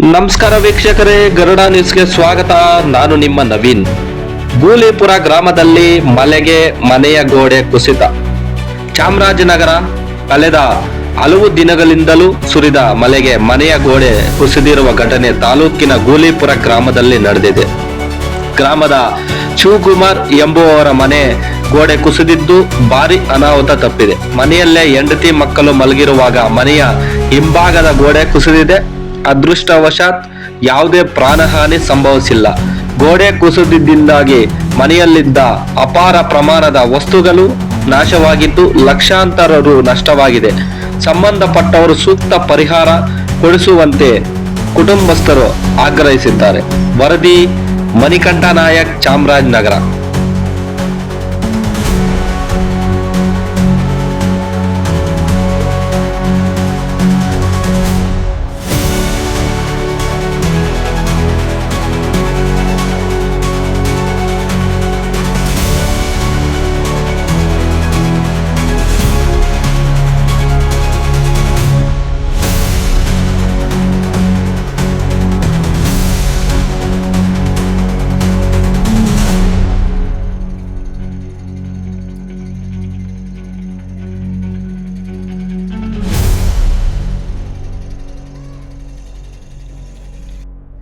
ನಮಸ್ಕಾರ ವೀಕ್ಷಕರೇ, ಗರುಡ ನ್ಯೂಸ್ಗೆ ಸ್ವಾಗತ. ನಾನು ನಿಮ್ಮ ನವೀನ್. ಗೂಲಿಪುರ ಗ್ರಾಮದಲ್ಲಿ ಮಲೆಗೆ ಮನೆಯ ಗೋಡೆ ಕುಸಿತ. ಚಾಮರಾಜನಗರ ಕಳೆದ ಹಲವು ದಿನಗಳಿಂದಲೂ ಸುರಿದ ಮಲೆಗೆ ಮನೆಯ ಗೋಡೆ ಕುಸಿದಿರುವ ಘಟನೆ ತಾಲೂಕಿನ ಗೂಲಿಪುರ ಗ್ರಾಮದಲ್ಲಿ ನಡೆದಿದೆ. ಗ್ರಾಮದ ಶಿವಕುಮಾರ್ ಎಂಬುವವರ ಮನೆ ಗೋಡೆ ಕುಸಿದಿದ್ದು ಭಾರಿ ಅನಾಹುತ ತಪ್ಪಿದೆ. ಮನೆಯಲ್ಲೇ ಹೆಂಡತಿ ಮಕ್ಕಳು ಮಲಗಿರುವಾಗ ಮನೆಯ ಹಿಂಭಾಗದ ಗೋಡೆ ಕುಸಿದಿದೆ. ಅದೃಷ್ಟವಶಾತ್ ಯಾವುದೇ ಪ್ರಾಣಹಾನಿ ಸಂಭವಿಸಿಲ್ಲ. ಗೋಡೆ ಕುಸಿದಿದ್ದಿಂದಾಗಿ ಮನೆಯಲ್ಲಿದ್ದ ಅಪಾರ ಪ್ರಮಾಣದ ವಸ್ತುಗಳು ನಾಶವಾಗಿದ್ದು ಲಕ್ಷಾಂತರ ರು ನಷ್ಟವಾಗಿದೆ. ಸಂಬಂಧಪಟ್ಟವರು ಸೂಕ್ತ ಪರಿಹಾರ ಕೊಡಿಸುವಂತೆ ಕುಟುಂಬಸ್ಥರು ಆಗ್ರಹಿಸಿದ್ದಾರೆ. ವರದಿ, ಮಣಿಕಂಠ ನಾಯಕ್, ಚಾಮರಾಜನಗರ.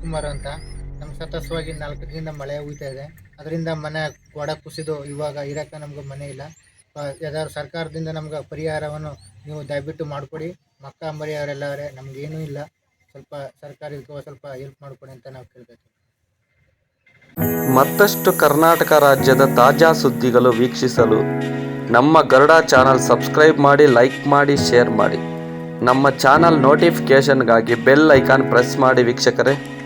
ಕುಮಾರ್ ಅಂತ. ನಮ್ಮ ಸತತವಾಗಿ ನಾಲ್ಕು ದಿನದಿಂದ ಮಳೆ ಹುಯ್ತಾ ಇದೆ. ಅದರಿಂದ ಮನೆ ಗೋಡೆ ಕುಸಿದು ಇವಾಗ ಇರಕ್ಕೆ ನಮ್ಗೆ ಮನೆ ಇಲ್ಲ. ಯಾವ್ದಾದ್ರು ಸರ್ಕಾರದಿಂದ ನಮ್ಗೆ ಪರಿಹಾರವನ್ನು ನೀವು ದಯವಿಟ್ಟು ಮಾಡಿಕೊಡಿ. ಮಕ್ಕ ಮರಿಯವರೆಲ್ಲವರೇ ನಮಗೇನೂ ಇಲ್ಲ. ಸ್ವಲ್ಪ ಸರ್ಕಾರ ಇದಕ್ಕೆ ಸ್ವಲ್ಪ ಹೆಲ್ಪ್ ಮಾಡಿಕೊಡಿ ಅಂತ ನಾವು ಕೇಳಬೇಕು. ಮತ್ತಷ್ಟು ಕರ್ನಾಟಕ ರಾಜ್ಯದ ತಾಜಾ ಸುದ್ದಿಗಳು ವೀಕ್ಷಿಸಲು ನಮ್ಮ ಗರುಡ ಚಾನಲ್ ಸಬ್ಸ್ಕ್ರೈಬ್ ಮಾಡಿ, ಲೈಕ್ ಮಾಡಿ, ಶೇರ್ ಮಾಡಿ. ನಮ್ಮ ಚಾನಲ್ ನೋಟಿಫಿಕೇಷನ್ಗಾಗಿ ಬೆಲ್ ಐಕಾನ್ ಪ್ರೆಸ್ ಮಾಡಿ ವೀಕ್ಷಕರೇ.